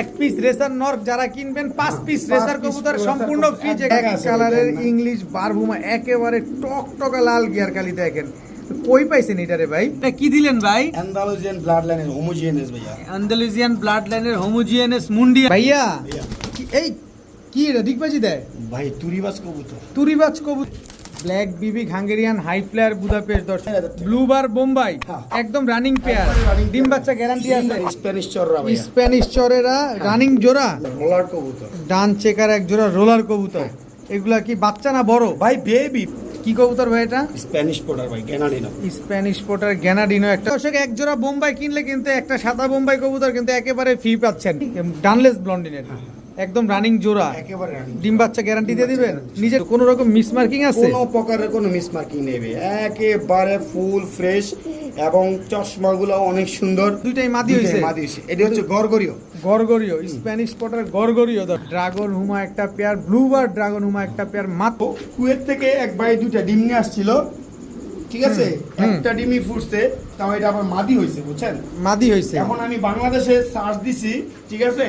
এক piece racer নর যারা কিনবেন পাঁচ পিস রেসার কবুতর সম্পূর্ণ ফ্রি এক কালারের ইংলিশ বারভুমা একেবারে টক টকা লাল গিয়ার কালি দেখেন। কই পাইছেন এটারে ভাই? এটা কি দিলেন ভাই? অ্যান্ডালুজিয়ান ব্লাড লাইনের হোমোজিনিয়াস ভাইয়া। আন্দালুজিয়ান ব্লাড লাইনের হোমোজিয়ানাস মুন্ডিয়া। ভাইয়া এই কি এটা ডিগবাজি দেয় ভাই তুরিবাস কবুতর। তুরিবাজ কবুত ব্ল্যাক বিবি হাঙ্গেরিয়ান হাই ফ্লায়ার বুদাপেস্ট দর্শক ব্লুবার বোম্বাই হ্যাঁ। একদম রানিং পেয়ার ডিম বাচ্চা গ্যারান্টি আছে। স্প্যানিশ চররা স্প্যানিশ চরেরা রানিং জোড়া। রোলার কবুতর। ডান চেকার এক জোড়া রোলার কবুতর। এগুলা কি বাচ্চা না বড়? ভাই বেবি কি কবুতর ভাই এটা? স্প্যানিশ পোটার ভাই ক্যানাডিনো স্প্যানিশ পোটার গ্যানাডিনো একটা। দর্শক এক জোড়া বোম্বাই কিনলে কিন্তু একটা সাদা বোম্বাই কবুতর কিন্তু একেবারে ফ্রি পাচ্ছেন। ডানলেস ব্লন্ডিনের একদম রানিং জোড়া। একেবারে রানিং ডিম বাচ্চা গ্যারান্টি দিয়ে দিবেন? নিজে কোনো রকম মিসমার্কিং আছে? কোনো প্রকারের কোনো মিসমার্কিং নেবে একেবারে ফুল ফ্রেশ এবং চশমাগুলো অনেক সুন্দর। দুইটাই মাদি হইছে। মাদি হইছে। এটা হচ্ছে গরগরিও গরগরিও স্প্যানিশ পটার গরগরিও ড্রাগন হুমা একটা পেয়ার ব্লু ব্লুবার ড্রাগন হুমা একটা পেয়ার মাত্র। কুয়েত থেকে এক ভাই দুইটা ডিম নিয়ে আসছিল। ঠিক আছে? একটা ডিমই ফুটছে তাও এটা আবার মাদি হয়েছে বুঝছেন? মাদি হইছে। এখন আমি বাংলাদেশে সার্চ দিছি ঠিক আছে?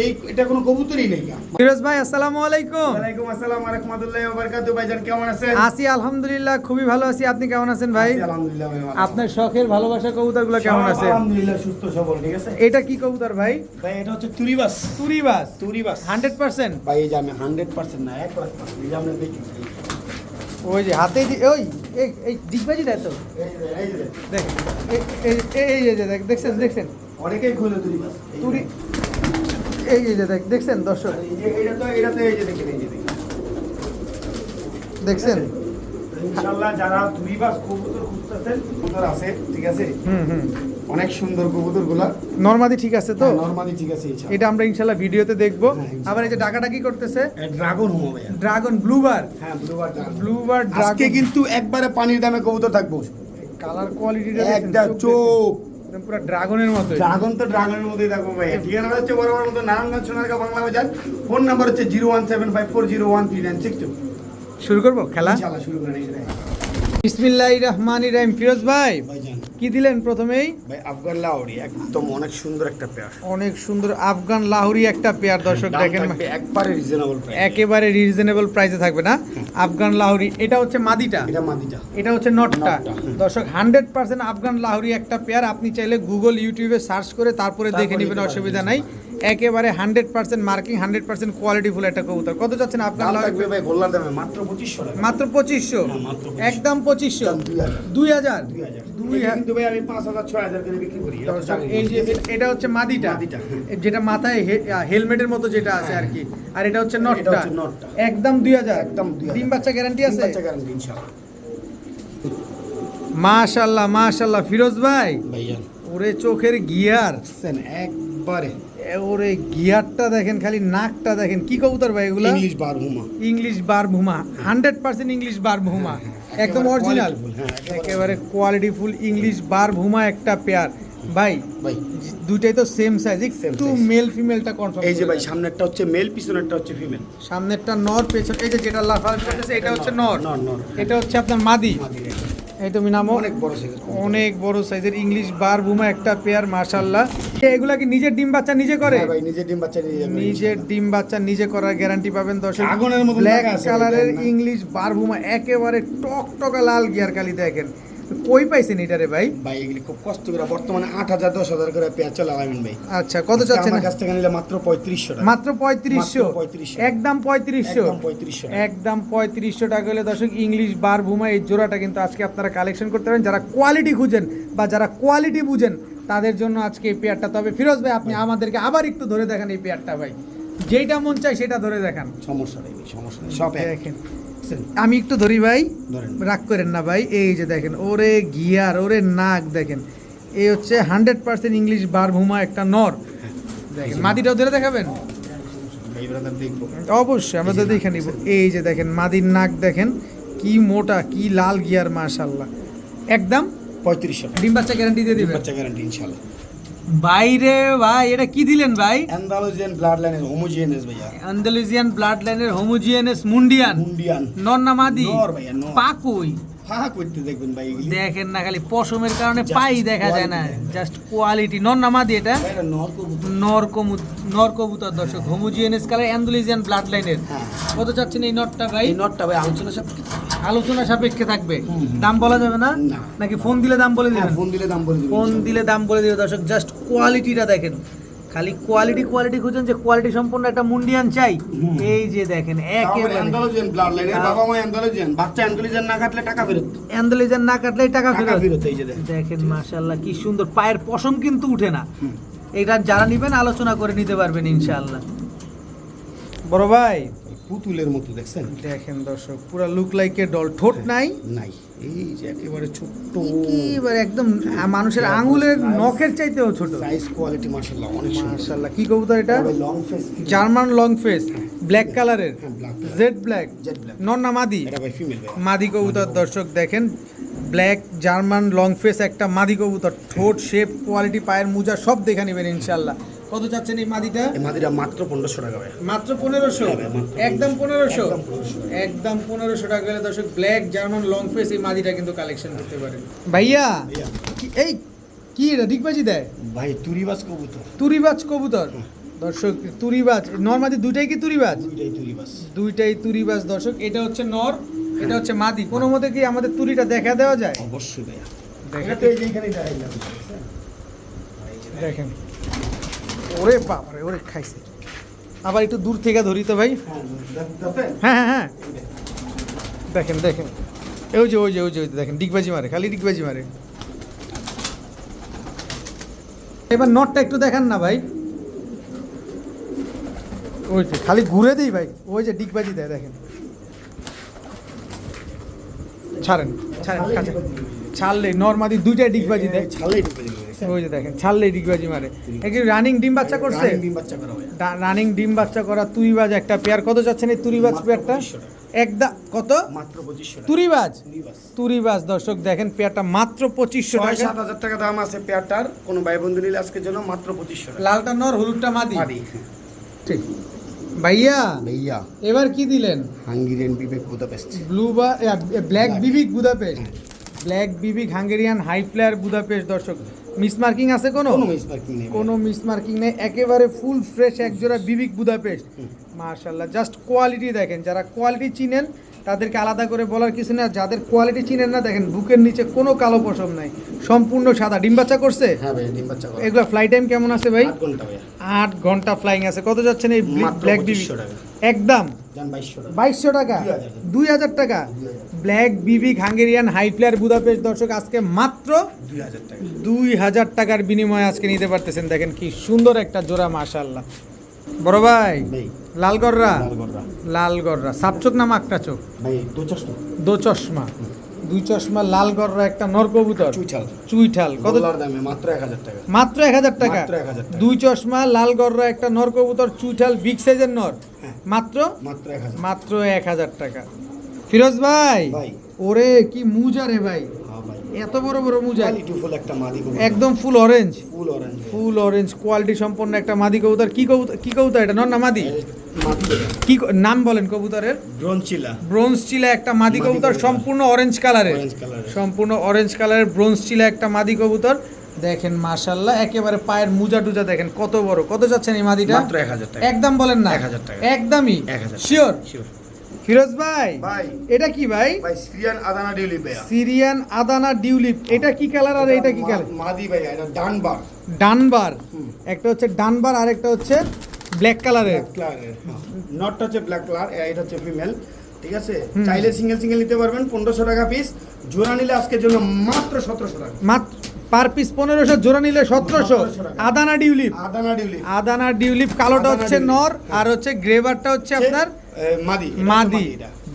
এই এটা কোনো কবুতরই নেই ফিরোজ ভাই আসসালামু আলাইকুম। ওয়ালাইকুম আসসালাম ওয়া রাহমাতুল্লাহি ওয়া বারাকাতুহু। ভাইজান কেমন আছেন? আছি আলহামদুলিল্লাহ খুবই ভালো আছি। আপনি কেমন আছেন ভাই? আলহামদুলিল্লাহ ভাই আপনার শখের ভালোবাসা কবুতরগুলো কেমন আছে? আলহামদুলিল্লাহ সুস্থ সবল ঠিক আছে? এটা কি কবুতর ভাই? ভাই এটা হচ্ছে তুরিবাস। তুরিবাস। তুরিবাস। Hundred percent? ভাই এই যে আমি হান্ড্রেড পার্সেন্ট না এক লাখ পার্সেন্ট এই যে আপনি দেখি। ওই যে হাতে ওই এই এই দিগবাজি দেয় তো এই যে, দেখ এই- যে দেখ দেখছেন দেখছেন? অনেকেই খুলে এই যে, এই যে দেখ দেখছেন দর্শক? দেখছেন? ইনশাআল্লাহ যারা তুরিবাস কবুতর খুঁজতেছেন কবুতর আছে ঠিক আছে? হুম হুম। অনেক সুন্দর কবুতরগুলা। নর্মাদি ঠিক আছে তো? নরমালি ঠিক আছে ইনশাআল্লাহ এটা আমরা ইনশাল্লাহ ভিডিওতে দেখব। হ্যাঁ, আবার এই যে ডাকাটা কি করতেছে ড্রাগন হোমো ভাইয়া। ড্রাগন ব্লুবার হ্যাঁ ব্লুবার ড্রাগন। ব্লুবার আজকে কিন্তু একবারে পানির দামে কবুতর থাকব। কালার কোয়ালিটিটা একটা চোখ পুরো ড্রাগনের মতো ড্রাগন তো ড্রাগনের মধ্যেই থাকব ভাই ঠিকানাটা হচ্ছে বড় বড় মতো নারায়ণগঞ্জ সোনারগাঁ বাংলা বাজার। ফোন নাম্বার হচ্ছে zero one seven five four zero one three nine six two. শুরু করব? খেলা? ইনশাআল্লাহ শুরু এই যে দেখেন। বিসমিল্লাহির ফিরোজ ভাই। কি দিলেন প্রথমেই? ভাই আফগান লাহরি একদম অনেক সুন্দর একটা পেয়ার অনেক সুন্দর আফগান লাহুরি একটা পেয়ার দর্শক দেখেন। একবারে রিজনেবল প্রাইস একেবারে রিজনেবল প্রাইসে থাকবে না। আফগান লাহুরি এটা হচ্ছে মাদিটা? এটা মাদিটা। এটা হচ্ছে নটটা। নটটা, দর্শক হান্ড্রেড পার্সেন্ট আফগান লাহরি একটা পেয়ার আপনি চাইলে গুগল ইউটিউবে সার্চ করে তারপরে দেখে নেবেন অসুবিধা নাই। একেবারে hundred percent marking hundred percent quality full একটা কবুতর। কত যাচ্ছেন দামে মাত্র পঁচিশশো মাত্র পঁচিশশো? হ্যাঁ, মাত্র 2500 একদম পঁচিশশো? দুই হাজার। এটা হচ্ছে মাদিটা। হ্যাঁ। যেটা মাথায় হেলমেটের মতো যেটা আছে আর কি আর এটা হচ্ছে নটটা। একদম দুই হাজার। একদম 2000 ডিম বাচ্চা গ্যারান্টি আছে? ইনশাআল্লাহ। মাশাল্লাহ মাশাল্লাহ ফিরোজ ভাই ওরে চোখের গিয়ার। একবারে। ওরে গিয়ারটা দেখেন খালি নাকটা দেখেন। কি কবুতর ভাই এগুলো? ইংলিশ বার হুমা ইংলিশ বার ভুমা হান্ড্রেড পার্সেন্ট ইংলিশ বার ভুমা একদম অরিজিনাল quality full, হ্যাঁ, একেবারে কোয়ালিটি ফুল ইংলিশ বার ভুমা একটা পেয়ার ভাই ভাই। দুইটাই তো সেম সাইজ একটু মেল ফিমেলটা কনফার্ম এই যে ভাই সামনেরটা হচ্ছে মেল পিছনেরটা হচ্ছে ফিমেল সামনেরটা নর পেছন এই যে যেটা লাফাল করতেছে এটা হচ্ছে নর নর, নর। এটা হচ্ছে আপনার মাদি। এই তুমি নামো অনেক বড় সাইজের অনেক বড় সাইজের ইংলিশ বার বুমা একটা পেয়ার মার্শাল্লাহ এগুলা কি নিজের ডিম বাচ্চা নিজে করে? হ্যাঁ ভাই নিজে ডিম বাচ্চা যাবে নিজের ডিম বাচ্চা নিজে করার গ্যারান্টি পাবেন দর্শক। আগুনের মতো ব্ল্যাক কালারের ইংলিশ বার বুমা একেবারে টক টকা লাল গিয়ার কালি দেখেন। কই পাইছেন এটারে ভাই? ভাই এগুলি খুব কষ্ট করে বর্তমানে আট হাজার দশ হাজার করে পেঁয়াজ চলে আলামিন ভাই। আচ্ছা কত যাচ্ছে আমার কাছ থেকে নিলে মাত্র পঁয়ত্রিশশো টাকা। মাত্র পঁয়ত্রিশশো? মাত্র 3500 একদম পঁয়ত্রিশশো? একদম 3500 একদম পঁয়ত্রিশশো টাকা হলে দর্শক ইংলিশ বার ভুমা এই জোড়াটা কিন্তু আজকে আপনারা কালেকশন করতে পারেন। যারা কোয়ালিটি খুঁজেন বা যারা কোয়ালিটি বুঝেন তাদের জন্য আজকে এই পেয়ারটা তবে ফিরোজ ভাই আপনি আমাদেরকে আবার একটু ধরে দেখেন এই পেয়ারটা ভাই। যেটা মন চায় সেটা ধরে দেখান। সমস্যা নেই সমস্যা নেই। সব দেখেন। আমি একটু ধরি ভাই। রাগ করেন না ভাই। এই যে দেখেন ওরে গিয়ার ওরে নাক দেখেন। এই হচ্ছে হান্ড্রেড পার্সেন্ট ইংলিশ বার ভুমা একটা নর। দেখেন মাদিটাও ধরে দেখাবেন? অবশ্যই আমরা তো দেখে নিব। এই যে দেখেন মাদির নাক দেখেন কি মোটা কি লাল গিয়ার মাশাল্লাহ একদম? পঁয়ত্রিশশো ডিম বাচ্চা গ্যারান্টি দিয়ে দিবেন? বাচ্চা গ্যারান্টি ইনশাল্লাহ বাইরে ভাই এটা কি দিলেন ভাই? অ্যান্ডালুজিয়ান ব্লাড লাইনের হোমোজিনিয়াস ভাইয়া। আন্দালুজিয়ান ব্লাড লাইনের হোমোজিয়ানাস মুন্ডিয়ান মুন্ডিয়ান নর না মাদি। নর ভাইয়া, নর। ফাঁকা করতে দেখবেন ভাই দেখেন না খালি পশমের কারণে পাই দেখা যায় না। জাস্ট কোয়ালিটি নর নামাদি এটা? এটা নর কবুতর। দর্শক কালার অ্যান্ডোলিজিয়ান ব্লাড লাইনের হ্যাঁ। কত চাচ্ছেন এই নটটা ভাই? নটটা ভাই আলোচনা সাপেক্ষে আলোচনা সাপেক্ষে থাকবে। দাম বলা যাবে না। নাকি ফোন দিলে দাম বলে হ্যাঁ দিবেন? ফোন দিলে দাম বলে দিবেন। ফোন দিলে দাম বলে দিবে দর্শক জাস্ট কোয়ালিটিটা দেখেন। খালি কোয়ালিটি কোয়ালিটি খুঁজেন যে কোয়ালিটি সম্পূর্ণ একটা মুন্ডিয়ান চাই। এই যে দেখেন একেবারে। অ্যান্ডালোজিয়ান ব্লাড লাইনের। বাবা মা অ্যান্ডালোজিয়ান বাচ্চা অ্যান্ডালোজিয়ান না কাটলে টাকা ফেরত। না টাকা ফেরত। ফেরত এই যে দেখেন। মাশাল্লাহ মাশাআল্লাহ কি সুন্দর। পায়ের পশম কিন্তু উঠে না। এটা যারা নিবেন আলোচনা করে নিতে পারবেন ইনশাল্লাহ বড় ভাই পুতুলের মতো দেখছেন? দেখেন দর্শক পুরো লুক লাইক এ ডল ঠোঁট নাই? নাই। এই যে একেবারে ছোট্ট। একেবারে একদম মানুষের আঙুলের নখের চাইতেও ছোট। সাইজ কোয়ালিটি মাশাআল্লাহ অনেক সুন্দর। মাশাআল্লাহ কি কবুতর এটা? Long face German long face black কালারের হ্যাঁ জেড ব্ল্যাক জেড ব্ল্যাক নর না মাদি? এটা ভাই ফিমেল ভাই। মাদি কবুতর দর্শক দেখেন ব্ল্যাক জার্মান লং ফেস একটা মাদি কবুতর ঠোঁট শেপ কোয়ালিটি পায়ের মোজা সব দেখে নেবেন ইনশাল্লাহ কত চাচ্ছেন এই মাদিটা? এই মাদিরা মাত্র পনেরোশো টাকা ভাই। মাত্র পনেরোশো? হ্যাঁ একদম পনেরোশো? একদম পনেরোশো। টাকা গেলে দর্শক ব্ল্যাক জার্মান লং ফেস এই মাদিটা কিন্তু কালেকশন করতে পারেন। ভাইয়া ভাইয়া, এই কি এটা? ডিগবাজি দেয়? ভাই তুরিবাজ কবুতর। তুরিবাজ কবুতর? দর্শক তুরিবাজ। নর্মাদি দুইটাই কি তুরিবাজ? দুইটাই তুরিবাজ। দুইটাই তুরিবাজ দর্শক। এটা হচ্ছে নর এটা হচ্ছে মাদি। কোনো মতে কি আমাদের তুরিটা দেখা দেওয়া যায়? অবশ্যই ভাইয়া। দেখেন। এটা তো দাঁড়াইলাম দেখেন। ওরে বাবারে ওরে খাইছে। আবার একটু দূর থেকে ধরি তো ভাই। হ্যাঁ হ্যাঁ হ্যাঁ হ্যাঁ। দেখেন দেখেন। ওই যে ওই যে ওই যে দেখেন ডিগবাজি মারে খালি ডিগবাজি মারে। এবার নটটা একটু দেখান না ভাই। ওই যে খালি ঘুরে দিই ভাই। ওই যে ডিগবাজি দেয় দেখেন। ছাড়েন ছাড়েন কাছে ছাড়লে নর্মাদি দুইটাই ডিগবাজি দেয়। যাবে, দেখছেন? ওই যে দেখেন ছাড়লেই ডিগবাজি মারে। একটু রানিং ডিম বাচ্চা করছে? ডিম বাচ্চা করা রানিং ডিম বাচ্চা করা তুরিবাজ একটা পেয়ার। কত যাচ্ছেন এই তুরিবাজ পেয়ারটা? 2500 কত? মাত্র পঁচিশশো তুরিবাজ তুরিবাজ তুরিবাজ দর্শক দেখেন পেয়ারটা মাত্র পঁচিশশো ছয় টাকা। সাত হাজার টাকা দাম আছে পেয়ারটার। কোনো ভাই বন্ধু নিলে আজকের জন্য মাত্র পঁচিশশো লালটা নর হলুদটা মাদি? মাদি। ঠিক। ভাইয়া? ভাইয়া। এবার কি দিলেন? হাঙ্গেরিয়ান বিবেক বুদাপেস্ট। ব্লু বা ব্ল্যাক. বিবিক বুদাপেস্ট। ব্ল্যাক বিবি হাঙ্গেরিয়ান হাই ফ্লেয়ার বুদাপেস্ট দর্শক। মিস মার্কিং আছে কোনো? কোনো মিসমার্কিং নেই কোনো মিস মার্কিং নেই একেবারে ফুল ফ্রেশ একজোড়া বিবিক বুদাপেস্ট। মার্শাল্লাহ জাস্ট কোয়ালিটি দেখেন যারা কোয়ালিটি চিনেন তাদেরকে আলাদা করে বলার কিছু না যাদের কোয়ালিটি চিনেন না দেখেন বুকের নিচে কোনো কালো পশম নাই। সম্পূর্ণ সাদা। ডিম বাচ্চা করছে? হ্যাঁ ভাই ডিম বাচ্চা করা। এগুলো ফ্লাই টাইম কেমন আছে ভাই? আট ঘণ্টা ফ্লাইং আছে। কত যাচ্ছেন এই ব্ল্যাক বিবি 2500 একদম। বাইশশো টাকা। 2000 দুই হাজার। টাকা? ব্ল্যাক বিবি হাঙ্গেরিয়ান হাই ফ্লেয়ার বুদাপেস্ট দর্শক আজকে মাত্র দুই হাজার টাকা। টাকার বিনিময়ে আজকে নিতে পারতেছেন। দেখেন কি সুন্দর একটা জোড়া মাশাল্লাহ বড় ভাই? ভাই। লালগড়রা? লালগড়রা। লালগড়রা। সাপচোক না মাকটা চোখ? দু চশমা। দুই চশমা লালগড়রা একটা নরকবুতর চুইচাল চুইঠাল। কত দামে মাত্র এক হাজার টাকা। মাত্র এক হাজার টাকা? মাত্র 1000 টাকা। দুই চশমা লালগড়রা একটা নরকবুতর চুইঠাল বিগ সাইজের নর? হ্যাঁ। মাত্র? মাত্র এক হাজার টাকা। ফিরোজ ভাই। ওরে কি মুজা রে ভাই। এত বড় বড় মুজা। ফুল একটা মাদি কবুতর। একদম full orange full orange full orange quality সম্পন্ন একটা মাদি কবুতর। কি কবুতর কি কবুতর এটা? নর না মাদি? কি নাম বলেন কবুতরের? ব্রোঞ্জ চিলা। একটা মাদি কবুতর। সম্পূর্ণ অরেঞ্জ কালারের সম্পূর্ণ অরেঞ্জ কালারের ব্রোঞ্জ চিলা একটা মাদি কবুতর। দেখেন মাশাল্লাহ একেবারে পায়ের মুজা টুজা দেখেন কত বড়। কত যাচ্ছেন এই মাদিটা? মাত্র এক হাজার টাকা। একদম বলেন না। 1000 টাকা। একদমই? 1000 শিওর শিওর ফিরোজ ভাই ভাই। এটা কি ভাই? ভাই সিরিয়ান আদানা ডিউলি ভাইয়া। Syrian Adana dewlap. এটা কি কালার আর এটা কি কালার মাদি ভাইয়া এটা ডানবার। ডানবার। একটা হচ্ছে ডানবার আর একটা হচ্ছে ব্ল্যাক কালারের নটটা হচ্ছে ব্ল্যাক কালার এটা হচ্ছে ফিমেল ঠিক আছে? চাইলে সিঙ্গেল সিঙ্গেল নিতে পারবেন পনেরোশো টাকা পিস জোড়া নিলে আজকের জন্য মাত্র সতেরোশো টাকা। মাত্র পার পিস পনেরোশো জোড়া নিলে সতেরোশো। আদানা ডিউলিপ। আদানা ডিউলি আদানা ডিউলিপ কালোটা হচ্ছে নর আর হচ্ছে গ্রেভারটা হচ্ছে আপনার মাদি মাদি।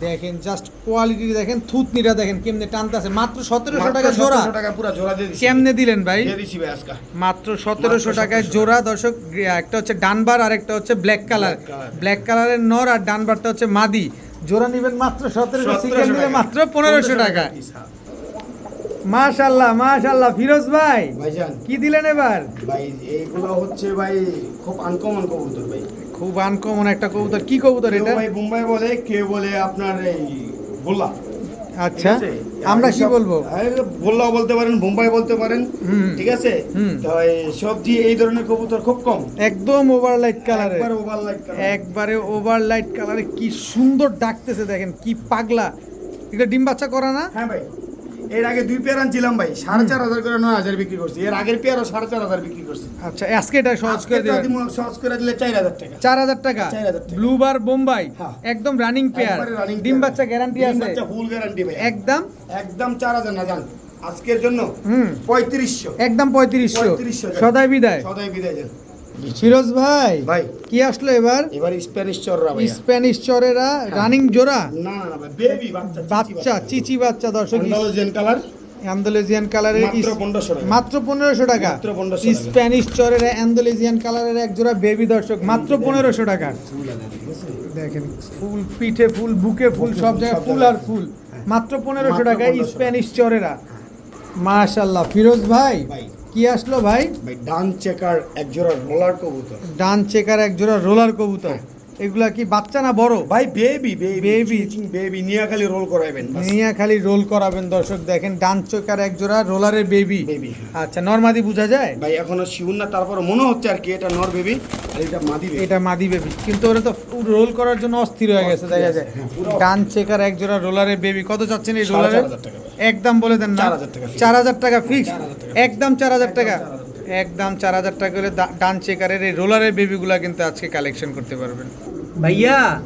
দেখেন জাস্ট কোয়ালিটি দেখেন থুতনিটা দেখেন কেমনে টানতে আছে মাত্র সতেরোশো টাকা জোড়া। 1700 টাকা পুরা জোড়া দিয়ে কেমনে দিলেন ভাই? দিছি ভাই আজকে। মাত্র সতেরোশো টাকায় 1700 জোড়া দর্শক একটা হচ্ছে ডানবার আর একটা হচ্ছে ব্ল্যাক কালার ব্ল্যাক কালারের নর আর ডানবারটা হচ্ছে মাদি। জোড়া নিবেন মাত্র সতেরোশো 1700 সিঙ্গেল নিলে মাত্র পনেরোশো টাকা হ্যাঁ। মাশাল্লাহ মাশাল্লাহ ফিরোজ ভাই। কি দিলেন এবার? ভাই এইগুলো হচ্ছে ভাই খুব আনকমন কবুতর ভাই। খুব আনকমন একটা কবুতর। কি কবুতর এটা? ভাই বোম্বাই বলে কে বলে আপনার এই গোলা আচ্ছা। আমরা কি বলব? গোল্লাও বলতে পারেন বোম্বাই বলতে পারেন। ঠিক আছে। তো সবজি এই ধরনের কবুতর খুব কম। একদম ওভারলাইট কালারে একবার ওভার লাইট একবারে ওভারলাইট কালারে কি সুন্দর ডাকতেছে দেখেন কি পাগলা। এটা ডিম বাচ্চা করা না? হ্যাঁ ভাই। এর আগে দুই পেয়ার আনছিলাম ভাই সাড়ে চার হাজার করে নয় হাজার বিক্রি করছি। এর আগের পেয়ারও সাড়ে চার হাজার বিক্রি করছি। আচ্ছা আজকে এটা সহজ করে দিমু সহজ করে দিলে চার হাজার টাকা। চার হাজার টাকা? 4,000 টাকা। ব্লুবার বোম্বাই হ্যাঁ। একদম রানিং পেয়ার ডিম বাচ্চা গ্যারান্টি আছে। বাচ্চা ফুল গ্যারান্টি ভাই। একদম? একদম চার হাজার না জান। আজকের জন্য পঁয়ত্রিশশো। একদম পঁয়ত্রিশশো। 3500 সদাই বিদায়। সদাই বিদায় ফিরোজ ভাই ভাই। কি আসলো এবার? এবার স্প্যানিশ চররা ভাই স্প্যানিশ চরেরা? রানিং জোড়া? না না ভাই বেবি বাচ্চা বাচ্চা চিচি বাচ্চা দর্শক আন্দালুজিয়ান কালার। অ্যান্ডোলেজিয়ান কালারের মাত্র 1500 টাকা। মাত্র পনেরোশো টাকা। মাত্র 1500 টাকা। স্প্যানিশ চরের অ্যান্ডোলেজিয়ান কালারের এক জোড়া বেবি দর্শক মাত্র পনেরোশো টাকা। দেখেন ফুল পিঠে ফুল বুকে ফুল সব জায়গায় ফুল আর ফুল। মাত্র পনেরোশো 1500 স্প্যানিশ চরেরা। মাশাল্লাহ ফিরোজ ভাই। কি আসলো ভাই? ভাই ডান চেকার এক জোড়া রোলার কবুতর। ডান চেকার এক জোড়া রোলার কবুতর এগুলা কি বাচ্চা না বড়? ভাই বেবি বেবি বেবি নিয়ে খালি রোল করাবেন বাস। নিয়ে খালি রোল করাবেন দর্শক দেখেন ডান চেকার এক জোড়া রোলারের বেবি Baby। আচ্ছা নর্মাদি বোঝা যায়? ভাই এখনও শিউর না তারপর মনে হচ্ছে আর কি এটা নর বেবি আর এটা মাদি বেবি এটা মাদি বেবি কিন্তু ওরা তো রোল করার জন্য অস্থির হয়ে গেছে দেখা যায়। হ্যাঁ, ডান চেকার এক জোড়া রোলারের বেবি কত চাচ্ছেন এই রোলারের চার হাজার টাকা। একদম বলে দেন না। 4,000 টাকা fix। চার হাজার টাকা ফিক্স একদম চার হাজার টাকা। একদম 4,000 একদম চার হাজার টাকা করে দা- ডান চেকারের এই রোলারের বেবিগুলা কিন্তু আজকে কালেকশন করতে পারবেন। ভাইয়া?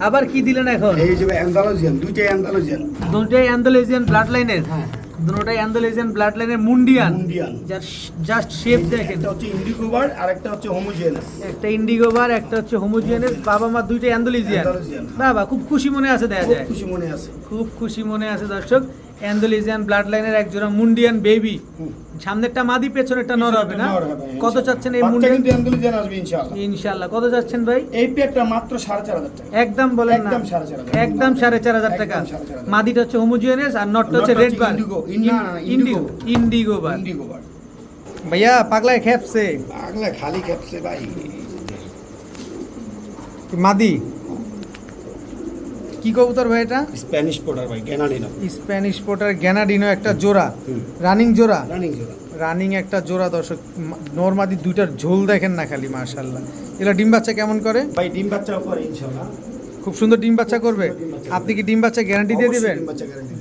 আবার কি দিলেন এখন? এই যে ভাই দুইটাই অ্যান্দালুজিয়ান। দুটোই অ্যান্ডোলেজিয়ান ব্লাড লাইনের হ্যাঁ। দুটোই অ্যান্ডোলেজিয়ান ব্লাড লাইনের মুন্ডিয়ান? মুন্ডিয়ান। যার জাস্ট শেপ দেখেন। একটা হচ্ছে ইন্ডিগোবার আর একটা হচ্ছে হোমোজিয়ানাস একটা ইন্ডিগোবার একটা হচ্ছে হোমোজিয়ানেস বাবা মা দুইটা অ্যান্ডোলেজিয়ান অ্যান্ডালুজিয়ান। বাবা খুব খুশি মনে আছে দেখা খুব যায়। খুশি মনে আছে। খুব খুশি মনে আছে দর্শক। অ্যান্ডোলিজিয়ান ব্লাড লাইনের এক জোড়া মুন্ডিয়ান বেবি। সামনেরটা মাদি পেছনেরটা নর হবে না? নর হবে, কত চাচ্ছেন এই মুন্ডিয়ান? কিন্তু অ্যান্দালুজিয়ান আসবে ইনশাআল্লাহ ইনশাল্লাহ। কত চাচ্ছেন ভাই? এই পেয়ারটা মাত্র সাড়ে চার হাজার টাকা। একদম বলেন না। একদম সাড়ে চার হাজার। একদম সাড়ে চার হাজার টাকা। একদম সাড়ে চার হাজার। মাদিটা হচ্ছে হোমোজিয়ানেস আর নটটা হচ্ছে রেড বার indigo, ইন- না, না, না, ইন্ডিগো indigo। ইন্ডিগো বার ভাইয়া পাগলায় খেপছে। পাগলা খালি খেপছে ভাই। মাদি কি কবুতর ভাই এটা? স্প্যানিশ পোটার ভাই গ্যানাডিনো। স্প্যানিশ পোটার গ্যানাডিনো একটা জোড়া রানিং জোড়া? রানিং জোড়া। রানিং একটা জোড়া দর্শক নর্মাদি দুইটার ঝোল দেখেন না খালি মাশাল্লাহ এটা ডিম বাচ্চা কেমন করে? ভাই ডিম বাচ্চা করে ইনশাআল্লাহ। খুব সুন্দর ডিম বাচ্চা করবে? আপনি কি ডিম বাচ্চা গ্যারান্টি দিয়ে দিবেন?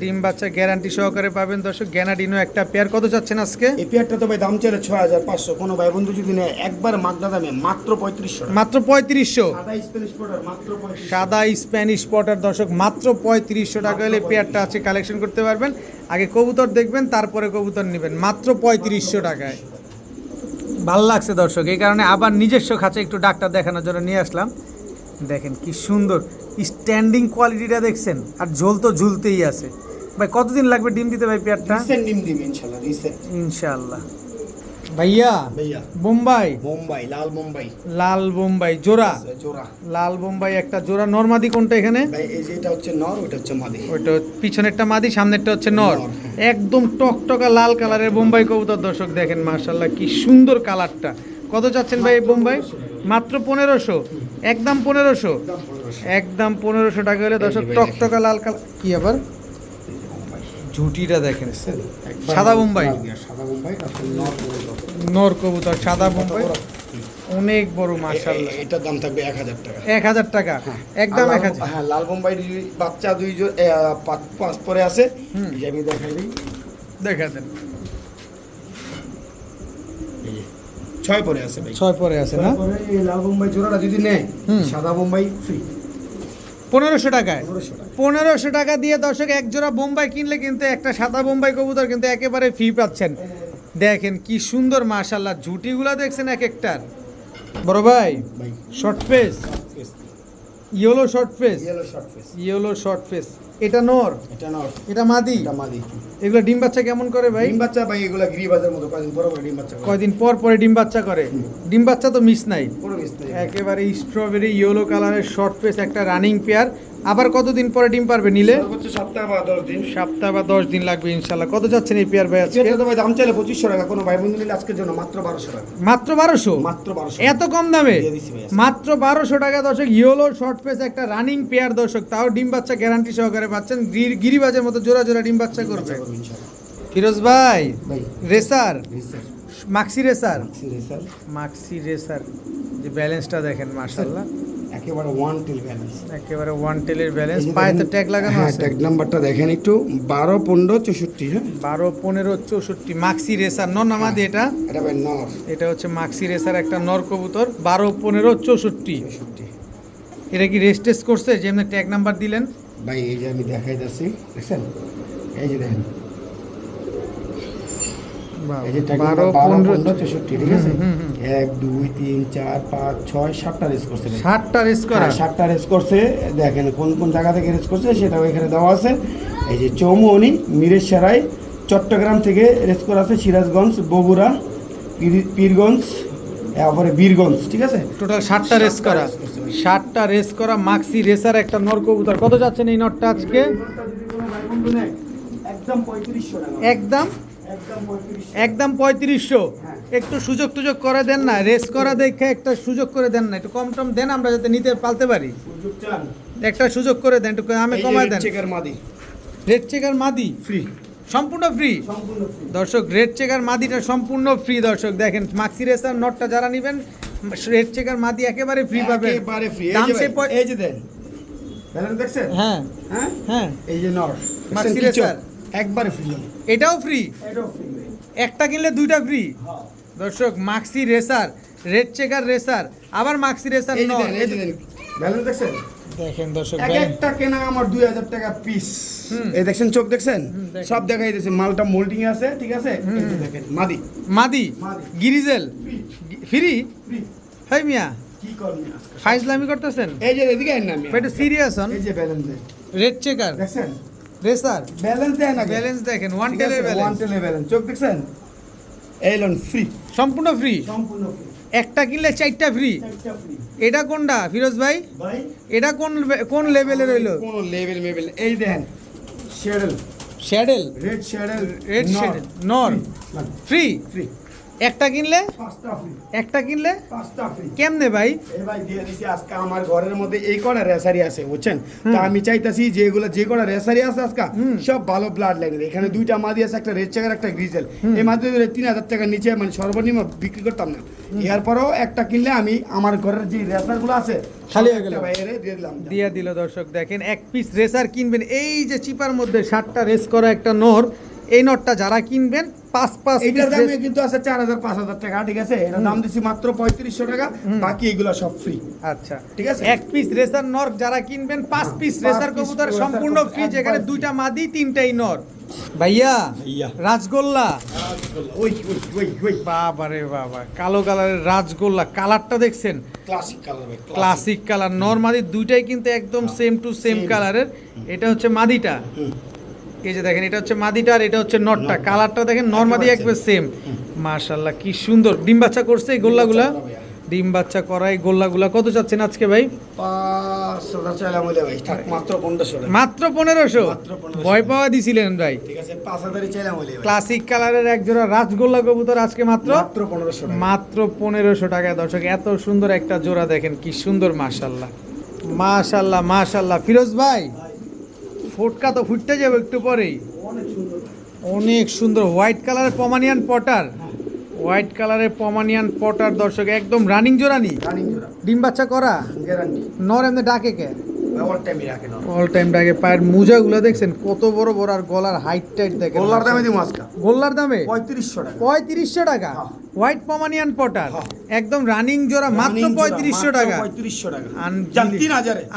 ডিম বাচ্চা গ্যারান্টি সহকারে পাবেন দর্শক গ্যানাডিনো একটা পেয়ার কত চাচ্ছেন আজকে? এই পেয়ারটা তো ভাই দাম চলে ছয় হাজার পাঁচশো। কোনো ভাই বন্ধু যদি নেয় একবার মাগনা দামে মাত্র পঁয়ত্রিশশো মাত্র পঁয়ত্রিশশো? সাদা স্প্যানিশ পোটার মাত্র পঁয়ত্রিশ সাদা স্প্যানিশ পটার দর্শক মাত্র পঁয়ত্রিশশো টাকা হলে পেয়ারটা আছে কালেকশন করতে পারবেন। আগে কবুতর দেখবেন তারপরে কবুতর নেবেন। মাত্র পঁয়ত্রিশশো টাকায়। ভালো লাগছে দর্শক এই কারণে আবার নিজস্ব খাঁচে একটু ডাক্তার দেখানোর জন্য নিয়ে আসলাম। দেখেন কি সুন্দর। স্ট্যান্ডিং কোয়ালিটিটা দেখছেন? আর ঝোল তো ঝুলতেই আছে। ভাই কতদিন লাগবে ডিম দিতে ভাই পেয়ারটা? রিসেন্ট ডিম দিবে ইনশাল্লাহ রিসেন্ট ইনশাআল্লাহ ভাইয়া ভাইয়া। বোম্বাই? মুম্বাই লাল মুম্বাই লাল বোম্বাই জোড়া? জোড়া। লাল বোম্বাই একটা জোড়া। নর্মাদি কোনটা এখানে? ভাই এই যে এটা হচ্ছে নর ওটা হচ্ছে মাদি। ওইটা পিছনেরটা মাদি সামনেরটা হচ্ছে নর। হ্যাঁ। একদম টকটকা লাল কালারের বোম্বাই কবুতর। দর্শক দেখেন মার্শাল্লাহ কি সুন্দর কালারটা। কত চাচ্ছেন ভাই এই বোম্বাই? মাত্র পনেরোশো। একদম পনেরোশো। একদম পনেরোশো টাকা হলে দর্শক ভাই টকটকা লাল কালার। কি আবার? ঝুটিটা দেখেন সাদা বোম্বাই। সাদা মুম্বাই নর নর কবুতর সাদা বোম্বাই। অনেক বড় মার্শাল্লাহ এটার দাম থাকবে এক হাজার টাকা। এক হাজার টাকা? একদম আর এক লাল- হাজার। হ্যাঁ লাল বোম্বাই বাচ্চা দুই পাঁচ পাঁচ পরে আছে। আমি দেখাই দিই। দেখা দেন এই যে, ছয় পরে আছে ভাই। ছয় পরে আছে না? এই লাল বোম্বাই জোড়াটা যদি নেয় সাদা বোম্বাই ফ্রি পনেরোশো টাকায়? পনেরোশো টাকা। দিয়ে দর্শক এক জোড়া বোম্বাই কিনলে কিন্তু একটা সাদা বোম্বাই কবুতর কিন্তু একেবারে ফ্রি পাচ্ছেন। দেখেন কি সুন্দর মাশাল্লাহ ঝুটিগুলা দেখছেন এক একটার। বড় ভাই ভাই। Short face yellow short face yellow short face yellow short face এটা নর? এটা নর। এটা মাদি? এটা মাদি। এগুলো ডিম বাচ্চা কেমন করে ভাই? ডিম বাচ্চা ভাই এগুলা গিরিবাজের মতো কয়দিন পর পর ডিম বাচ্চা করে। কয়দিন পর পরে ডিম বাচ্চা করে? ডিম বাচ্চা তো মিস নাই। পুরো মিস নাই। একেবারে স্ট্রবেরি ইয়েলো কালারের শর্ট পেস একটা রানিং পেয়ার আবার কতদিন পরে ডিম পারবে নিলে? সপ্তাহ বা দশ দিন। সপ্তাহ বা দশ দিন লাগবে ইনশাল্লাহ। কত যাচ্ছেন এই পেয়ার ভাই আজকে? ভাই দাম চাইলে পঁচিশশো টাকা কোনো ভাই বন্ধু নিলে আজকের জন্য মাত্র বারোশো টাকা। মাত্র বারোশো? মাত্র বারোশো এত কম দামে। মাত্র বারোশো টাকা দর্শক ইয়েলো শর্ট ফেস একটা রানিং পেয়ার দর্শক। তাও ডিম বাচ্চা গ্যারান্টি সহকারে পাচ্ছেন। গির- গিরিবাজের মতো জোড়া জোড়া ডিম বাচ্চা করবে। ফিরোজ ভাই racer? Maxi racer? Racer. Maxi racer. যে ব্যালেন্সটা দেখেন মার্শাল্লাহ একেবারে ওয়ান টিল ব্যালেন্স একেবারে ওয়ান টেলের ব্যালেন্স পায়ে তো ট্যাগ লাগানো হ্যাঁ ট্যাগ নাম্বারটা দেখেন একটু বারো পনেরো চৌষট্টি হ্যাঁ? বারো পনেরো চৌষট্টি মাক্সি রেসার নর নামাদি এটা। এটা ভাই নর। এটা হচ্ছে মাক্সি রেসার একটা নর কবুতর বারো পনেরো চৌষট্টি। চৌষট্টি। এটা কি রেস্ট টেস্ট করছে? যে এমনি ট্যাগ নাম্বার দিলেন। ভাই এই যে আমি দেখাই যাচ্ছি দেখছেন? এই যে দেখেন এই যে বারো বারো পনেরো পনেরো চৌষট্টি ঠিক আছে? এক দুই তিন চার পাঁচ ছয় সাতটা রেস করছে। ষাটটা রেস করা? হ্যাঁ, সাতটা রেস করছে। দেখেন কোন কোন জায়গা থেকে রেস করছে সেটাও এখানে দেওয়া আছে। এই যে চৌমনি মিরের সেরাই চট্টগ্রাম থেকে রেস করা আছে সিরাজগঞ্জ বগুড়া পীরগঞ্জ তারপরে বীরগঞ্জ ঠিক আছে? টোটাল ষাটটা রেস করা। ষাটটা রেস করা মাক্সি রেসার একটা নর কবুতর। কত যাচ্ছেন এই নটটা আজকে? একদম পঁয়ত্রিশশো টাকা। একদম? একদম পঁয়ত্রিশশো। হ্যাঁ। একটু সুযোগ টুযোগ করে দেন না রেস করা দেখে একটা সুযোগ করে দেন না একটু কম টম দেন আমরা যাতে নিতে পালতে পারি। একটা সুযোগ করে দেন একটু আমি কমায় দেন। মাদি। রেড চেকার মাদি? ফ্রি সম্পূর্ণ ফ্রি দর্শক রেড চেকার মাদিটা সম্পূর্ণ ফ্রি দর্শক। দেখেন মাক্সি রেসার নটটা যারা নেবেন রেড চেকার মাদি একেবারে ফ্রি পাবেন। একেবারে ফ্রি দাম সে এই যে দেন। দেখছেন? হ্যাঁ। হ্যাঁ? হ্যাঁ। এই যে নর মাক্সি রেসার। একবারে ফ্রি এটাও ফ্রি এটাও ফ্রি একটা কিনলে দুইটা ফ্রি হ্যাঁ। দর্শক maxi racer red checker racer আবার মাক্সি রেসার এই যে নট দেন, এই যে দেন। ব্যালেন্স দেখছেন? দেখেন দর্শক এক একটা কেনা আমার দুই হাজার টাকা পিস। এই দেখছেন চোখ দেখছেন? দেখেন। সব দেখাই দিয়েছে মালটা মোল্ডিং আছে ঠিক আছে? দেখেন মাদি। মাদি। গিরিজেল ফ্রি হাই মিয়া? কি আজকে? ফাইজলামি করতেছেন? এই যে এদিকে আইন না আমি একটু সিরিয়াস হন এই যে ব্যালেন্স রেড চেকার দেখছেন? রেসার ব্যালেন্স দেন না ব্যালেন্স দেখেন ওয়ান ওয়ান টেলের টেলে ব্যালেন্স ব্যালেন্স চোখ দেখছেন? এই লোন ফ্রি সম্পূর্ণ ফ্রি সম্পূর্ণ ফ্রি একটা কিনলে চারটা ফ্রি এটা কোনটা ফিরোজ ভাই? ভাই? এটা কোন কোন লেভেলের রইল? কোন লেভেল মেভেল এই দেখেন শেডেল শ্যাডেল রেড শেডেল রেড শ্যাডেল নর ফ্রি ফ্রি একটা কিনলে? একটা কিনলে? কেমনে ভাই? ভাই দিয়ে দিছি আজকে আমার ঘরের মধ্যে এই কটা রেসারি আছে বুঝছেন? তা আমি চাইতাছি যে এগুলো যে কটা রেসারি আছে আজকে সব ভালো ব্লাড লাইনের এখানে দুইটা মাদি আছে একটা রেড চেকার একটা গ্রিজেল এই মাদি ধরে তিন হাজার টাকার নিচে মানে সর্বনিম্ন বিক্রি করতাম না। এরপরও একটা কিনলে আমি আমার ঘরের যে রেসারগুলো আছে খালি হয়ে গেল। দিয়া দিল দর্শক দেখেন এক পিস রেসার কিনবেন। এই যে চিপার মধ্যে সাতটা রেস করা একটা নর এই নটটা যারা কিনবেন পাঁচ পাঁচ piece দামে কিন্তু আছে চার হাজার পাঁচ হাজার টাকা ঠিক আছে? এটা দাম দিচ্ছি মাত্র পঁয়ত্রিশশো টাকা বাকি এগুলো সব ফ্রি আচ্ছা। ঠিক আছে? এক পিস রেসার নর যারা কিনবেন পাঁচ হ্যাঁ, পিস রেসার কবুতর সম্পূর্ণ ফ্রি যেখানে দুইটা মাদি তিনটাই নর ভাইয়া। রাজগোল্লা। ওই ওই ওই ওই। বাবা রে বাবা কালো কালারের রাজগোল্লা কালারটা দেখছেন? ক্লাসিক কালার ক্লাসিক কালার নর মাদি দুইটাই কিন্তু একদম সেম টু সেম কালারের এটা হচ্ছে মাদিটা। এই যে দেখেন এটা হচ্ছে মাদিটা আর এটা হচ্ছে নটটা। কালারটা দেখেন নর্মাদি একবার সেম মাশাল্লাহ কি সুন্দর। ডিম বাচ্চা করছে এই গোল্লাগুলা? ডিম বাচ্চা করা এই গোল্লাগুলা। কত চাচ্ছেন আজকে ভাই? থাক মাত্র পনেরোশো টাকা মাত্র পনেরোশো? মাত্র 1500 ভয় পাওয়া দিছিলেন ভাই। ক্লাসিক কালারের এক জোড়া রাজগোল্লা কবুতর আজকে মাত্র? মাত্র পনেরোশো টাকা। মাত্র পনেরোশো টাকা। দর্শক এত সুন্দর একটা জোড়া দেখেন কি সুন্দর মাশাল্লাহ মাশাল্লাহ মাশাল্লাহ ফিরোজ ভাই? ফোটকা তো ফুটতে যাবে একটু পরেই। অনেক সুন্দর হোয়াইট কালারের পমানিয়ান পটার। হোয়াইট কালারের পমানিয়ান পটার দর্শক একদম রানিং জোরানি রানিং ডিম বাচ্চা করা? নর এমনি ডাকে কে? অল টাইম ডাকে পায়ের মোজাগুলো দেখছেন? কত বড় বড় আর গলার হাইট টাইট দেখেন গোল্লার দামে দিব আজকে। গোল্লার দামে? পঁয়ত্রিশশো টাকা। হ্যাঁ। White Pomeranian pouter. একদম রানিং জোড়া মাত্র Running জোড়া, পঁয়ত্রিশশো মাত্র টাকা। পঁয়ত্রিশশো টাকা।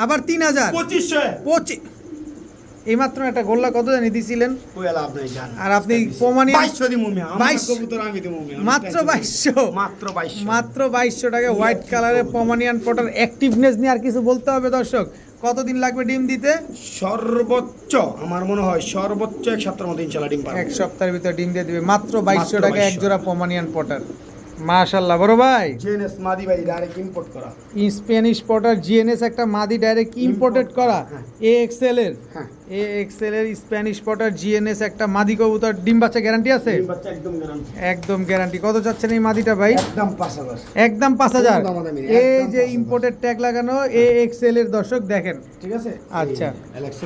আবার তিন হাজার। পঁচিশশো। পঁচিশ এইমাত্র একটা গোল্লা কত জানি দিছিলেন? আর আপনি বাইশ- আমি মাত্র বাইশশো। মাত্র বাইশশো। মাত্র বাইশশো টাকা হোয়াইট কালারের পমানিয়ান পটার অ্যাক্টিভনেস নিয়ে আর কিছু বলতে হবে দর্শক? কতদিন লাগবে ডিম দিতে? সর্বোচ্চ আমার মনে হয় সর্বোচ্চ এক সপ্তাহের মধ্যে ইনশাল্লাহ ডিম এক সপ্তাহের ভিতরে ডিম দিয়ে দিবে। মাত্র বাইশশো টাকা এক জোড়া পমানিয়ান পটার মাশাল্লাহ বড় ভাই। জেএনএস মাদি ভাই ডাইরেক্ট ইম্পোর্ট করা। স্প্যানিশ পটার জিএনএস একটা মাদি ডাইরেক্ট ইম্পোর্টেড করা। হ্যাঁ। এ এক্সেল এর। হ্যাঁ। এ এক্সেল এর স্প্যানিশ পটার জিএনএস একটা মাদি কবুতর ডিম বাচ্চা গ্যারান্টি আছে? একদম গ্যারান্টি কত চাচ্ছেন এই মাদিটা ভাই? একদম পাঁচ হাজার। একদম পাঁচ হাজার। কোনো দামাদামি নেই, এই যে 5,000 ইম্পোর্টেড ট্যাগ লাগানো এ এক্সেল এর দর্শক দেখেন। ঠিক আছে? আচ্ছা।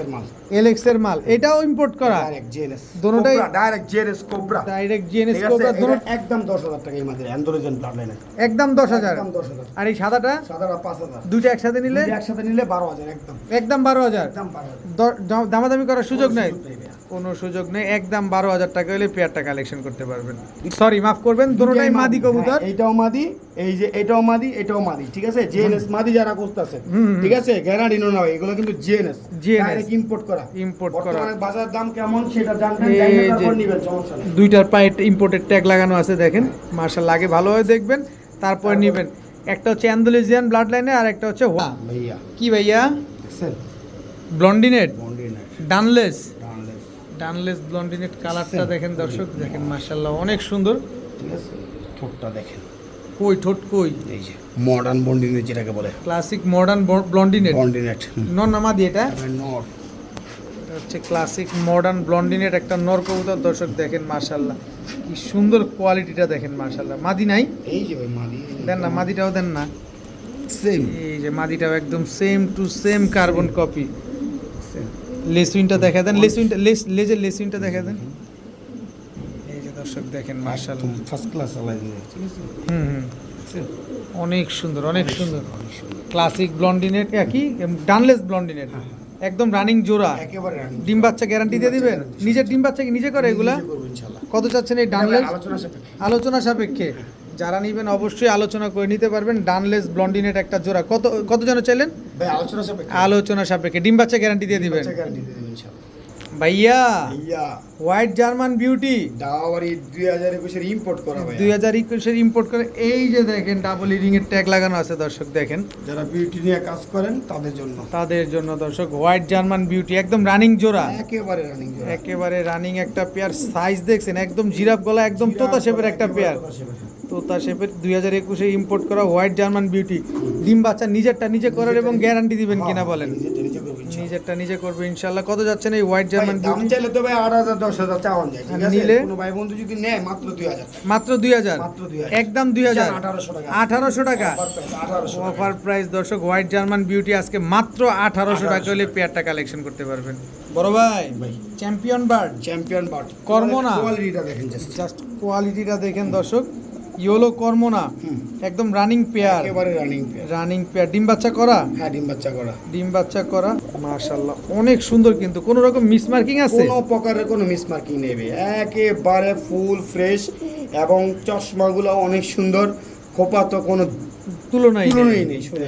মাল। এলএক্স এর মাল। এটাও ইম্পোর্ট করা? ডাইরেক্ট জেএনএস দোনোটাই- direct JNS cobra direct GNS cobra দুটো একদম দশ হাজার টাকা এই মাদের অ্যান্ডোলোজেন ব্লাড লাইনে একদম দশ হাজার। একদম দশ হাজার। আর এই সাদাটা? সাদাটা পাঁচ হাজার। দুইটা একসাথে নিলে? একসাথে নিলে বারো হাজার একদম। একদম বারো হাজার। একদম বারো হাজার। দ- দ- দামাদামি করার সুযোগ নাই? কোনো সুযোগ নেই। একদম বারো হাজার টাকা হলে পেয়ারটা কালেকশন করতে পারবেন। সরি মাফ করবেন দুটোটাই মাদি। কবুতর। হ্যাঁ, এইটাও মাদি। এই যে এটাও মাদি এটাও মাদি ঠিক আছে? জেএনএস মাদি যারা খুঁজতেছে। ঠিক আছে? গ্যারান্টি নো না এগুলো কিন্তু জেএনএস ডাইরেক্ট ইম্পোর্ট করা। Import করা। বাজার দাম কেমন সেটা জানবেন দুইটার পায়ে ইম্পোর্টেড ট্যাগ লাগানো আছে দেখেন। মার্শাল আগে ভালোভাবে দেখবেন তারপরে নেবেন। একটা হচ্ছে অ্যান্ডোলেজিয়ান ব্লাড লাইনে আর একটা হচ্ছে হোয়া ভাইয়া। কি ভাইয়া? দেখছেন? ব্লন্ডিনেট ডানলেস ডানলেস ব্লন্ডিনেট কালারটা দেখেন দর্শক দেখেন মার্শাল্লাহ অনেক সুন্দর। ঠিক আছে ঠোঁটটা দেখেন। কই ঠোঁট কই? এই যে মডার্ন ব্লন্ডিনেট যেটাকে বলে। ক্লাসিক মডার্ন ব্লন্ডিনেট বন্ডিনেট নন নামাদি এটা। এটা হচ্ছে ক্লাসিক মডার্ন ব্লন্ডিনেট একটা নর কবুতর। দর্শক দেখেন মার্শাল্লাহ কি সুন্দর কোয়ালিটিটা দেখেন মার্শাল্লাহ মাদি নাই? এই যে ভাই মাদি দেন না মাদিটাও দেন না। সেম এই যে মাদিটাও একদম same to same carbon copy লেসুইনটা দেখা দেন লেসুইনটা লেস লেজের লেসুইনটা দেখা দেন। এই যে দর্শক দেখেন মার্শাল্লাহ ফার্স্ট ক্লাস আলাই ঠিক আছে? হুম হুম। দেখছেন? অনেক সুন্দর অনেক সুন্দর। ক্লাসিক ব্লন্ডিনেট কি? ডানলেস ব্লন্ডিনেট একদম রানিং জোড়া। একেবারে রানী। ডিম বাচ্চা গ্যারান্টি দিয়ে দিবেন? নিজের ডিম বাচ্চা কি নিজে করে এগুলা। কত চাচ্ছেন এই ডানলেস আলোচনা সাপেক্ষে। যারা নিবেন অবশ্যই আলোচনা করে নিতে পারবেন। ডানলেস ব্লন্ডিনেট একটা জোড়া। কত কত জন চাইলেন? আলোচনা সাপেক্ষে। আলোচনা সাপেক্ষে। ডিম বাচ্চা গ্যারান্টি দিয়ে দিবেন। বাচ্চা দিয়ে দেবেন ভাইয়া হোয়াইট জার্মান বিউটি ডাওয়ারি 2021 এর import করা ভাইয়া। দুই হাজার একুশের ইম্পোর্ট করে এই যে দেখেন ডাবল ইরিং এর ট্যাগ লাগানো আছে দর্শক দেখেন। যারা বিউটি নিয়ে কাজ করেন তাদের জন্য। তাদের জন্য দর্শক হোয়াইট জার্মান বিউটি একদম রানিং জোড়া। একেবারে রানিং একেবারে রানিং একটা পেয়ার সাইজ দেখছেন একদম জিরাফ গলা একদম তোতা শেপের একটা পেয়ার তোতা শেপের দুই হাজার একুশে ইম্পোর্ট করা হোয়াইট জার্মান বিউটি ডিম বাচ্চা নিজেরটা নিজে করার এবং গ্যারান্টি দিবেন কিনা বলেন। নিজেরটা নিজে করবে ইনশাল্লাহ। কত যাচ্ছেন এই হোয়াইট জার্মান বিউটি চাইলে তো ভাই আট হাজার দশ হাজার চাওয়ান যায় ঠিক আছে? নিলে? কোনো ভাই বন্ধু যদি নেয় মাত্র দুই হাজার মাত্র দুই হাজার? মাত্র 2000 একদম দুই হাজার? আঠারোশো টাকা। আঠারোশো টাকা? অফার প্রাইস দর্শক হোয়াইট জার্মান বিউটি আজকে মাত্র আঠারোশো টাকা হলে পেয়ারটা কালেকশন করতে পারবেন। বড় ভাই। চ্যাম্পিয়ন বার্ড চ্যাম্পিয়ন বার্ড কর্ম না। কোয়ালিটিটা দেখেন জাস্ট কোয়ালিটিটা দেখেন দর্শক। ইয়োলো কর্মনা। একদম রানিং পেয়ার একেবারে রানিং পেয়ার রানিং পেয়ার ডিম বাচ্চা করা? হ্যাঁ ডিম বাচ্চা করা। ডিম বাচ্চা করা। মাশাআল্লাহ। অনেক সুন্দর কিন্তু কোনো রকম মিস মার্কিং আছে? কোনো প্রকারের কোনো মিসমার্কিং নেবে একেবারে ফুল ফ্রেশ এবং চশমাগুলো অনেক সুন্দর। খোপা তো কোনো তুলনাই তুলনাই নেই শুনে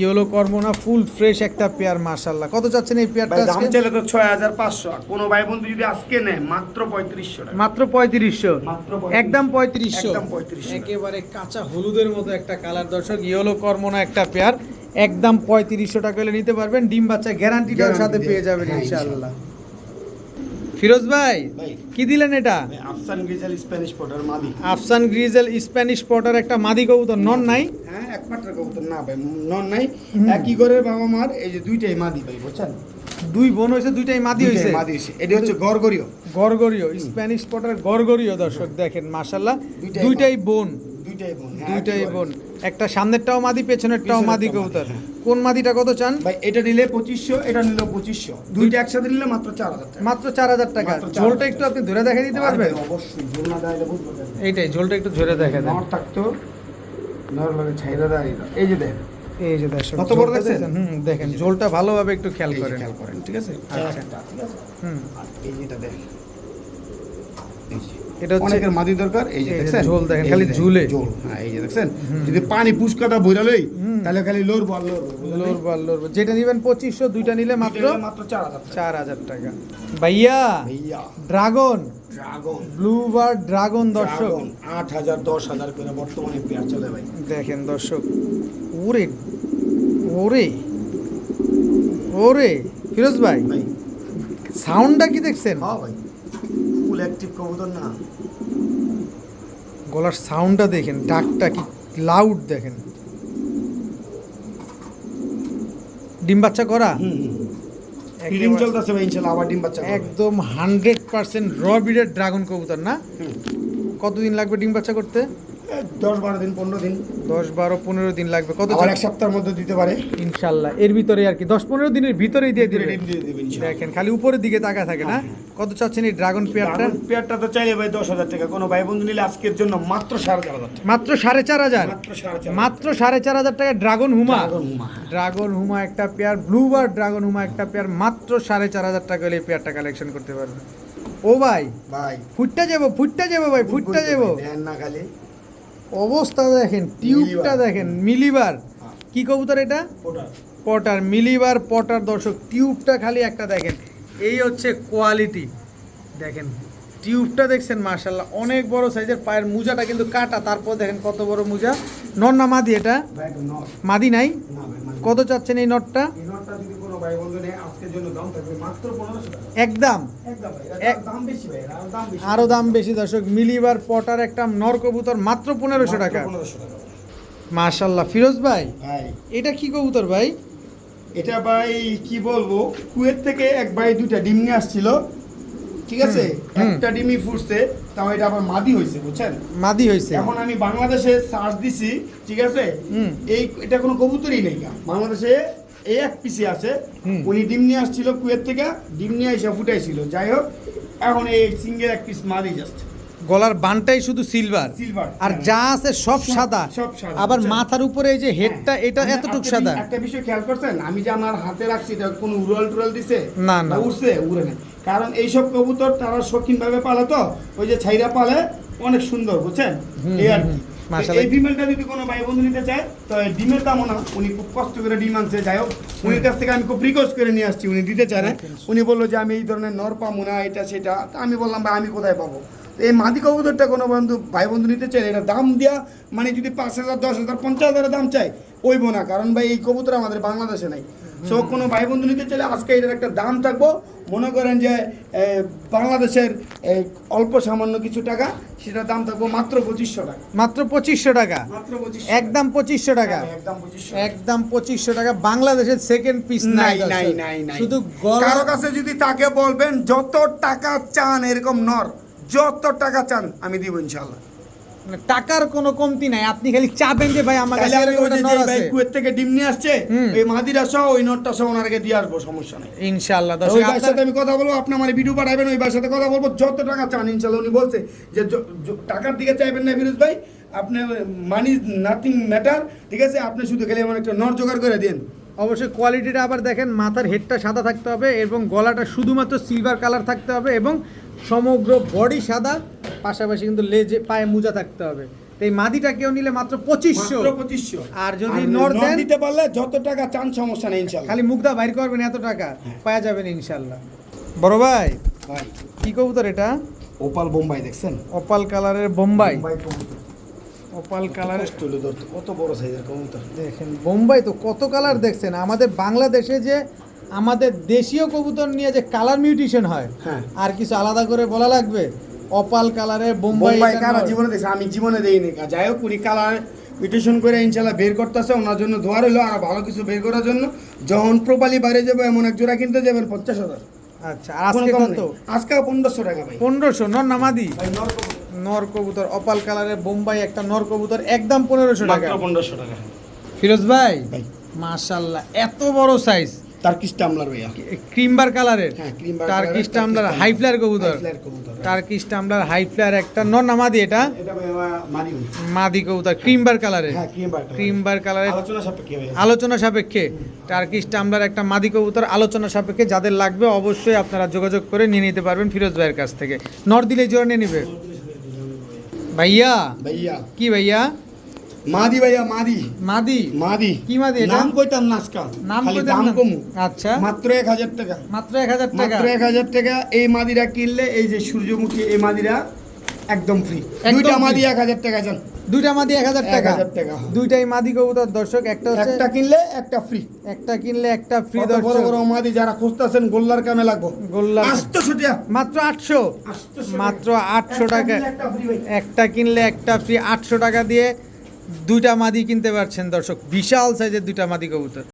ইয়েলো কর্মনা ফুল ফ্রেশ একটা পেয়ার কত চাচ্ছেন এই পেয়ারটা দাম চাইলে তো ছয় হাজার পাঁচশো কোনো ভাই বন্ধু যদি আজকে নেয় মাত্র পঁয়ত্রিশশো টাকা। মাত্র একদম পঁয়ত্রিশশো? একদম 3500 একেবারে কাঁচা হলুদের মতো একটা কালার দর্শক ইয়েলো কর্মনা একটা পেয়ার। একদম পঁয়ত্রিশশো টাকা হলে নিতে পারবেন। ডিম বাচ্চা Guarantee সাথে পেয়ে যাবেন ইনশাল্লাহ ইনশাআল্লাহ। ফিরোজ ভাই কি দিলেন এটা? আফসান গ্রিজাল স্প্যানিশ পটার মাদি। আফসান গ্রিজেল স্প্যানিশ পটার একটা মাদি কবুতর নন নাই? হ্যাঁ একমাত্র কবুতর না ভাই নন নাই। একই ঘরের বাবা মার এই যে দুইটাই মাদি ভাই বুঝছেন? দুই বোন হয়েছে দুইটাই মাদি হয়েছে? মাদি হয়েছে। এটা হচ্ছে গড়গড়িও। গরগরীয় স্প্যানিশ পটার গরগরীয় দর্শক দেখেন মাশাল্লাহ দুইটাই বোন। দুইটাই বোন হ্যাঁ, দুইটাই বোন। একটা সামনেরটাও মাদি পেছনেরটাও মাদি কবুতর। হ্যাঁ। কোন মাদিটা কত চান? ভাই এটা নিলে পঁচিশশো এটা নিলে পঁচিশশো। দুইটা একসাথে নিলে মাত্র চার হাজার টাকা। মাত্র চার হাজার টাকা। ঝোলটা একটু আপনি ধরে দেখে দিতে পারবেন? অবশ্যই ঝোল না বুঝব এইটাই ঝোলটা একটু ধরে দেখে দেন। নর থাকতো। নর লাগে ছাইরা এটা। এই যে দেখ। এই যে দর্শক কত বড় দেখছেন? হুম দেখেন ঝোলটা ভালোভাবে একটু খেয়াল করেন। খেয়াল করেন ঠিক আছে? আচ্ছা। ঠিক আছে। হুম। আর এই যেটা দেখ। এই যে। এটা হচ্ছে অনেকের মাদি দরকার এই যে দেখছেন? ঝোল দেখেন, খালি ঝুলে। ঝোল। হ্যাঁ এই যে দেখছেন? যদি পানি পুষ্কাটা হুম। তাহলে খালি লোর বল লোর লোর বল লোর যেটা নিবেন পঁচিশশো দুইটা নিলে মাত্র মাত্র চার হাজার টাকা। চার হাজার টাকা। ভাইয়া ভাইয়া। Dragon. Dragon. Blue bird dragon দর্শক। আট হাজার দশ হাজার করে বর্তমানে পেয়ার চলে ভাই। দেখেন দর্শক ওরে ওরে ওরে ফিরোজ ভাই ভাই। সাউন্ডটা কি দেখছেন? হ্যাঁ ভাই। ফুল অ্যাক্টিভ কবুতর না। গলার সাউন্ডটা দেখেন ডাকটা কি লাউড দেখেন। ডিম বাচ্চা করা? ডিম ফিডিং চলতেছে ভাই ইনশাআল্লাহ আবার ডিম বাচ্চা একদম হান্ড্রেড পার্সেন্ট র বিডের ড্রাগন কবুতর না? কতদিন লাগবে ডিম বাচ্চা করতে? দশ বারো দিন পনেরো দিন। দশ বারো পনেরো দিন লাগবে। কত আবার এক সপ্তাহের মধ্যে দিতে পারে। ইনশাল্লাহ। এর ভিতরে আর কি দশ পনেরো দিনের ভিতরেই দিয়ে দিবে ডিম দিয়ে দেবে ইনশাল্লাহ। দেখেন খালি উপরের দিকে তাকা থাকে না? কত চাচ্ছেন এই ড্রাগন পেয়ারটা? পেয়ারটা তো চাইলে ভাই দশ হাজার টাকা। কোনো ভাই বন্ধু নিলে আজকের জন্য মাত্র সাড়ে চার হাজার মাত্র সাড়ে চার হাজার? মাত্র সাড়ে চার হাজার টাকা ড্রাগন হুমা। ড্রাগন হুমা। ড্রাগন হুমা একটা পেয়ার ব্লুবার ড্রাগন হুমা একটা পেয়ার মাত্র সাড়ে চার হাজার টাকা হলে এই পেয়ারটা কালেকশন করতে পারবে ও ভাই ভাই। ফুটটা যাব ফুটটা যাব ভাই ফুটটা যাব। না খালি। অবস্থা দেখেন টিউবটা দেখেন মিলিবার। কি কবুতর এটা? পটার। মিলিবার পটার দর্শক টিউবটা খালি একটা দেখেন। এই হচ্ছে কোয়ালিটি। দেখেন টিউবটা দেখছেন মার্শাল্লাহ অনেক বড় সাইজের পায়ের মুজাটা কিন্তু কাটা। তারপর দেখেন কত বড় মুজা। নর না মাদি এটা? মাদি নাই। কত চাচ্ছেন এই নটটা এই নটটা যদি কোনো ভাই বন্ধু আজকের জন্য দাম থাকবে মাত্র পনেরোশো টাকা। একদম। একদম ভাই দাম বেশি ভাই দাম বেশি। আরও দাম বেশি দর্শক। মিলিবার পটার একটা নর কবুতর মাত্র পনেরোশো টাকা। পনেরোশো টাকা মার্শাল্লাহ ফিরোজ ভাই ভাই। এটা কি কবুতর ভাই? এটা ভাই কি বলব কুয়েত থেকে এক ভাই দুইটা ডিম নিয়ে আসছিল। ঠিক আছে। একটা ডিমই ফুটছে তাও এটা আবার মাদি হয়েছে বুঝছেন? মাদি হয়েছে এখন আমি বাংলাদেশে সার্চ দিছি ঠিক আছে? এই এটা কোনো কবুতরই নেই বাংলাদেশে এই এক পিসি আছে। উনি ডিম নিয়ে আসছিল কুয়ের থেকে ডিম নিয়ে এসে ফুটাইছিল। যাই হোক এখন এই সিঙ্গেল এক পিস মাদি জাস্ট গলার বানটাই শুধু সিলভার সিলভার আর যা আছে সব সাদা। সব সাদা, আবার মাথার উপরে এই যে হেডটা এটা এতটুকু সাদা। একটা বিষয় খেয়াল করছেন? আমি যে আমার হাতে রাখছি এটা কোনো উড়াল টুরাল দিছে? না, না। উড়ছে? উড়ে না কারণ এইসব কবুতর তারা শৌখিন ভাবে পালে তো ওই যে ছাইরা পালে অনেক সুন্দর বুঝছেন? এই আর কি। মাশাআল্লাহ। এই ফিমেলটা যদি কোনো ভাই বন্ধু নিতে চায় তো ডিমের দামও না। উনি খুব কষ্ট করে ডিম আনছে যাই হোক। উনির কাছ থেকে আমি খুব রিকোয়েস্ট করে নিয়ে আসছি উনি দিতে চায় না। উনি বলল যে আমি এই ধরনের নর পাবো না এটা সেটা। আমি বললাম ভাই আমি কোথায় পাবো? এই মাদি কবুতরটা কোনো বন্ধু ভাই বন্ধু নিতে চায় এটা দাম দেওয়া মানে যদি পাঁচ হাজার দশ হাজার পঞ্চাশ হাজারের দাম চাই ওইব না। কারণ ভাই এই কবুতর আমাদের বাংলাদেশে নাই। সো কোনো ভাই বন্ধু নিতে চাইলে আজকে এটার একটা দাম থাকব। মনে করেন যে বাংলাদেশের অল্প সামান্য কিছু টাকা সেটার দাম থাকব মাত্র পঁচিশশো টাকা। মাত্র পঁচিশশো টাকা? মাত্র পঁচিশশো একদম পঁচিশশো টাকা? একদম পঁচিশশো একদম পঁচিশশো টাকা। বাংলাদেশের সেকেন্ড পিস নাই নাই নাই নাই। শুধু কারও কাছে যদি তাকে বলবেন যত টাকা চান এরকম নর যত টাকা চান আমি দিব ইনশাল্লাহ টাকার কোনো কমতি নাই। আপনি খালি চাবেন যে ভাই আমার কাছে ওই ভাই কুয়েত থেকে ডিম নিয়ে আসছে এই মাদিরা সহ ওই নটটা সহ ওনারকে দিয়ে আসব সমস্যা নেই। ইনশাআল্লাহ ওই দর্শক ভাইয়ের আপনার- সাথে আমি কথা বলব আপনি আমার ভিডিও পাঠাবেন ওই ভাইয়ের সাথে কথা বলব যত টাকা চান ইনশাল্লাহ উনি বলছে যে টাকার দিকে চাইবেন না ফিরোজ ভাই আপনি মানি নাথিং ম্যাটার ঠিক আছে? আপনি শুধু গেলে আমার একটা নর জোগাড় করে দিন। অবশ্যই কোয়ালিটিটা আবার দেখেন মাথার হেডটা সাদা থাকতে হবে এবং গলাটা শুধুমাত্র সিলভার কালার থাকতে হবে এবং সমগ্র বডি সাদা পাশাপাশি কিন্তু লেজে পায়ে মোজা থাকতে হবে। এই মাদিটা কেউ নিলে মাত্র পঁচিশশো। পঁচিশশো। আর যদি নর দেন? দিতে পারলে যত টাকা চান সমস্যা নেই ইনশাল্লাহ। খালি মুগদা বাইর করবেন এত টাকা। পাওয়া যাবেন ইনশাল্লাহ। বড় ভাই ভাই। কি কবুতর এটা? ওপাল বোম্বাই দেখছেন? অপাল কালারের বোম্বাই। অপাল কালারের কত বড় সাইজের কবুতর। দেখেন বোম্বাই তো কত কালার দেখছেন? আমাদের বাংলাদেশে যে আমাদের দেশীয় কবুতর নিয়ে যে কালার মিউটেশন হয় হ্যাঁ। আর কিছু আলাদা করে বলা লাগবে? অপাল কালারের বোম্বাই। জীবনে দেখছি? আমি জীবনে দেইনি। যাই হোক উনি কালার মিউটেশন করে ইনশাল্লাহ বের করতেছে। ওনার জন্য দোয়ার হইল আর ভালো কিছু বের করার জন্য। যখন প্রপালি বাইরে যাব এমন এক জোড়া কিনতে যাবেন পঞ্চাশ হাজার। আচ্ছা আর আজকে কোনো কত? আজকে পনেরোশো টাকা ভাই। পনেরোশো নর নামাদি? নর কবুতর। অপাল কালারের বোম্বাই একটা নর কবুতর একদম পনেরোশো টাকা। পনেরোশো টাকা। ফিরোজ ভাই ভাই। মাশাল্লাহ এত বড় সাইজ টার্কিশ টামলার ভাইয়া। ক্রিমবার কালারের টার্কিশ টামলার হাই ফ্লায়ার কবুতর। টার্কিশ টামলার হাই ফ্লায়ার একটা। নর নামাদি এটা। মাদি কবুতর। ক্রিমবার কালারের। ক্রিমবার কালারের আলোচনা সাপেক্ষে ভাই আলোচনা সাপেক্ষে। টার্কিশ টামলার একটা মাদি কবুতর আলোচনা সাপেক্ষে যাদের লাগবে অবশ্যই আপনারা যোগাযোগ করে নিয়ে নিতে পারবেন ফিরোজ ভাইয়ের কাছ থেকে। নর দিলে জোর নিয়ে নিবে। ভাইয়া? ভাইয়া। কি ভাইয়া? মাদি ভাইয়া মাদি। মাদি? মাদি। কি মাদি নাম কইতাম না আজকাল। নাম খালি দাম? কমু। আচ্ছা। মাত্র এক হাজার টাকা। মাত্র এক হাজার টাকা? মাত্র এক হাজার টাকা। এই মাদিরা কিনলে এই যে সূর্যমুখী এই মাদিরা একদম ফ্রি দুইটা মাদি এক হাজার টাকা যান দুইটা মাদি টাকা? 1000 টাকা। দুইটাই মাদি কবুতর দর্শক একটা হচ্ছে একটা কিনলে একটা ফ্রি একটা কিনলে একটা ফ্রি কত বড় বড় মাদি যারা খুঁজতেছেন গোল্লার কামে লাগবো। টাকা মাত্র আটশো? মাত্র আটশো টাকা। একটা কিনলে একটা ফ্রি আটশো টাকা দিয়ে দুইটা মাদি কিনতে পারছেন দর্শক। বিশাল সাইজের দুইটা মাদি কবুতর।